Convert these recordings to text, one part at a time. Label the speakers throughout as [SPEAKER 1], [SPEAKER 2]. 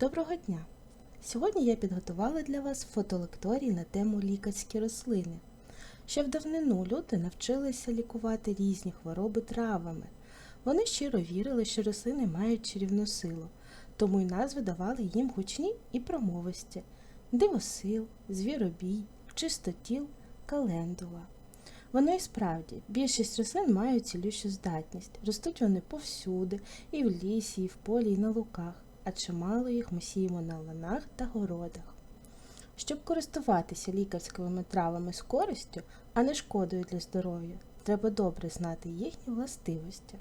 [SPEAKER 1] Доброго дня! Сьогодні я підготувала для вас фотолекторій на тему лікарські рослини. Ще в давнину люди навчилися лікувати різні хвороби травами. Вони щиро вірили, що рослини мають чарівну силу, тому й назви давали їм гучні і промовисті дивосил, звіробій, чистотіл, календула. Воно і справді, більшість рослин мають цілющу здатність. Ростуть вони повсюди, і в лісі, і в полі, і на луках, а чимало їх ми сіємо на ланах та городах. Щоб користуватися лікарськими травами з користю, а не шкодою для здоров'я, треба добре знати їхні властивості.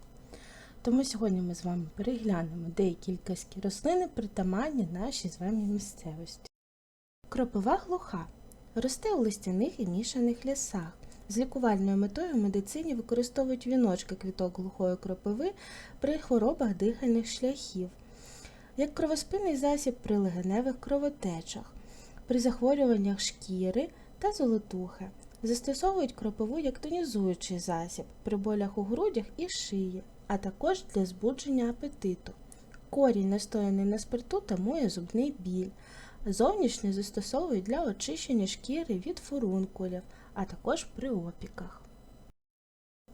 [SPEAKER 1] Тому сьогодні ми з вами переглянемо деякі лікарські рослини, притаманні нашій з вами місцевості. Кропива глуха росте у листяних і мішаних лісах. З лікувальною метою в медицині використовують віночки квіток глухої кропиви при хворобах дихальних шляхів, як кровоспинний засіб при легеневих кровотечах, при захворюваннях шкіри та золотухи. Застосовують кропиву як тонізуючий засіб при болях у грудях і шиї, а також для збудження апетиту. Корінь, настояний на спирту, тамує зубний біль. Зовнішнє застосовують для очищення шкіри від фурункулів, а також при опіках.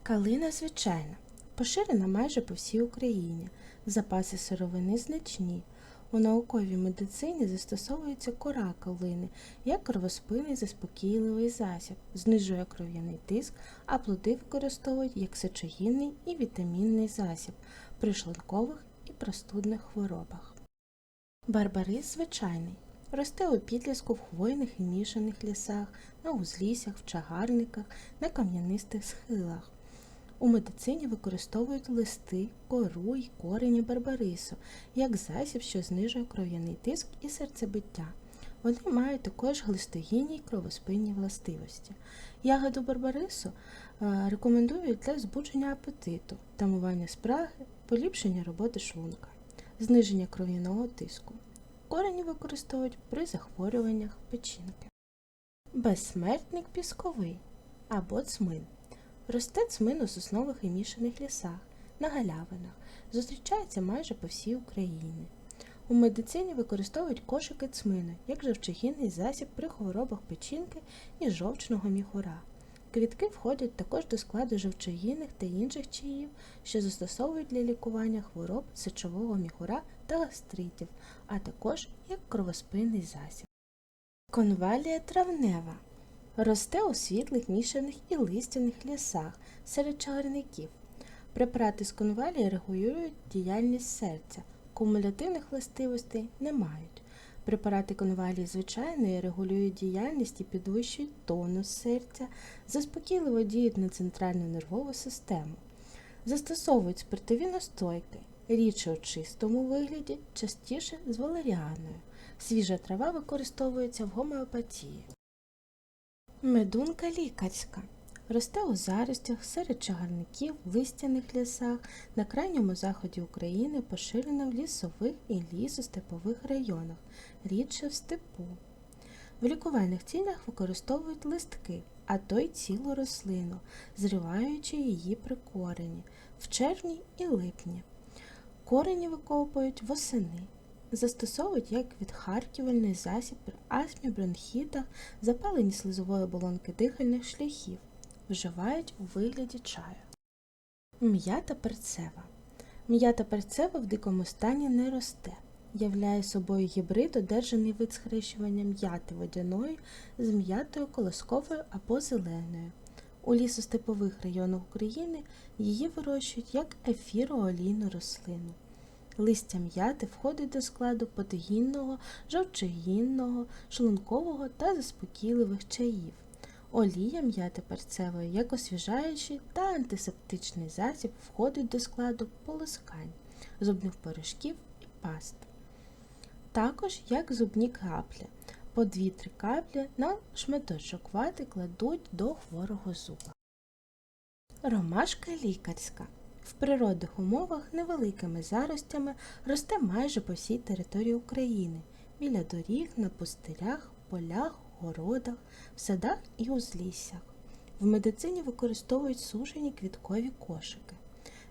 [SPEAKER 1] Калина звичайна. Поширена майже по всій Україні. Запаси сировини значні. У науковій медицині застосовується кора калини як кровоспинний заспокійливий засіб, знижує кров'яний тиск, а плоди використовують як сечогінний і вітамінний засіб при шлункових і простудних хворобах. Барбарис звичайний. Росте у підліску в хвойних і мішаних лісах, на узліссях, в чагарниках, на кам'янистих схилах. У медицині використовують листи, кору й корені барбарису як засіб, що знижує кров'яний тиск і серцебиття. Вони мають також глистогінні й кровоспинні властивості. Ягоду барбарису е, рекомендують для збудження апетиту, тамування спраги, поліпшення роботи шлунка, зниження кров'яного тиску. Корені використовують при захворюваннях печінки. Безсмертник пісковий або цмин. Росте цмин у соснових і мішаних лісах, на галявинах, зустрічається майже по всій Україні. У медицині використовують кошики цмину як жовчогінний засіб при хворобах печінки і жовчного міхура. Квітки входять також до складу жовчогінних та інших чаїв, що застосовують для лікування хвороб сечового міхура та гастритів, а також як кровоспинний засіб. Конвалія травнева росте у світлих мішаних і листяних лісах серед чагарників. Препарати з конвалії регулюють діяльність серця, кумулятивних властивостей не мають. Препарати конвалії звичайної регулюють діяльність і підвищують тонус серця, заспокійливо діють на центральну нервову систему. Застосовують спиртові настойки, рідше у чистому вигляді, частіше з валеріаною. Свіжа трава використовується в гомеопатії. Медунка лікарська. Росте у заростях серед чагарників, листяних лісах, на крайньому заході України поширена в лісових і лісостепових районах, рідше в степу. В лікувальних цілях використовують листки, а то й цілу рослину, зриваючи її при корені в червні і липні. Корені викопують восени. Застосовують як відхарківальний засіб при астмі, бронхітах, запаленні слизової оболонки дихальних шляхів. Вживають у вигляді чаю. М'ята перцева. М'ята перцева в дикому стані не росте. Являє собою гібрид, одержаний вид схрещування м'яти водяної з м'ятою колосковою або зеленою. У лісостепових районах України її вирощують як ефіроолійну рослину. Листя м'яти входить до складу потогінного, жовчогінного, шлункового та заспокійливих чаїв. Олія м'яти перцевої як освіжаючий та антисептичний засіб входить до складу полоскань, зубних порошків і паст. Також як зубні краплі. По 2-3 каплі на шматочок вати кладуть до хворого зуба. Ромашка лікарська. В природних умовах невеликими заростями росте майже по всій території України, біля доріг, на пустирях, полях, городах, в садах і узліссях. В медицині використовують сушені квіткові кошики.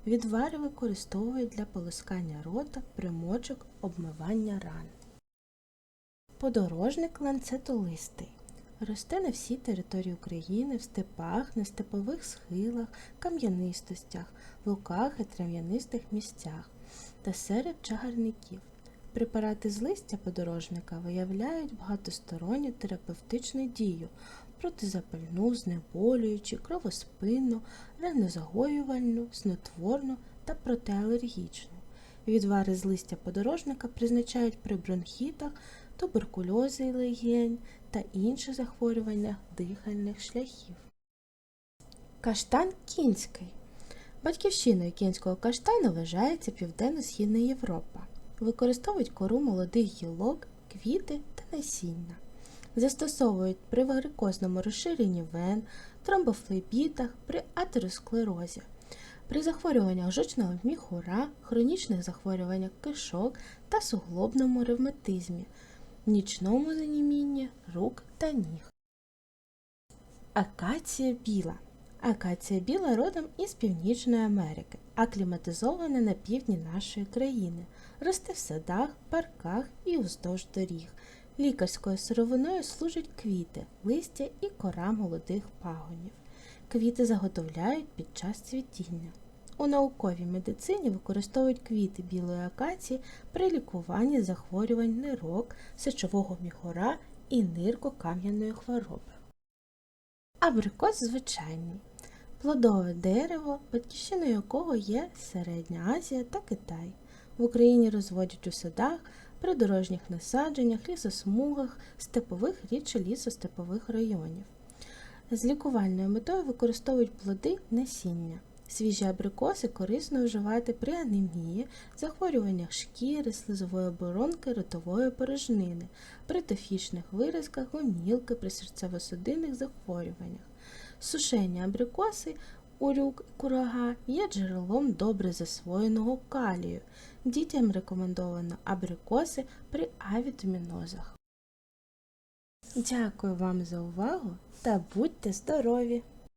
[SPEAKER 1] Відвари використовують для полоскання рота, примочок, обмивання ран. Подорожник ланцетолистий. Росте на всій території України в степах, на степових схилах, кам'янистостях, луках і трав'янистих місцях та серед чагарників. Препарати з листя подорожника виявляють багатосторонню терапевтичну дію протизапальну, знеболюючу, кровоспинну, ранозагоювальну, снотворну та протиалергічну. Відвари з листя подорожника призначають при бронхітах, туберкульозі легень та інших захворюваннях дихальних шляхів. Каштан кінський. Батьківщиною кінського каштану вважається Південно-Східна Європа. Використовують кору молодих гілок, квіти та насіння. Застосовують при варикозному розширенні вен, тромбофлебітах, при атеросклерозі, при захворюваннях жовчного міхура, хронічних захворюваннях кишок та суглобному ревматизмі, нічному занімінні рук та ніг. Акація біла. Акація біла родом із Північної Америки, акліматизована на півдні нашої країни. Росте в садах, парках і уздовж доріг. Лікарською сировиною служать квіти, листя і кора молодих пагонів. Квіти заготовляють під час цвітіння. У науковій медицині використовують квіти білої акації при лікуванні захворювань нирок, сечового міхора і ниркокам'яної хвороби. Абрикос звичайний. Плодове дерево, батьківщиною якого є Середня Азія та Китай. В Україні розводять у садах, придорожніх насадженнях, лісосмугах, степових рідше лісостепових районів. З лікувальною метою використовують плоди насіння. Свіжі абрикоси корисно вживати при анемії, захворюваннях шкіри, слизової оборонки, ротової порожнини, при тофічних виразках, гомілки, при серцево-судинних захворюваннях. Сушені абрикоси урюк і курага є джерелом добре засвоєного калію. Дітям рекомендовано абрикоси при авітамінозах. Дякую вам за увагу та будьте здорові!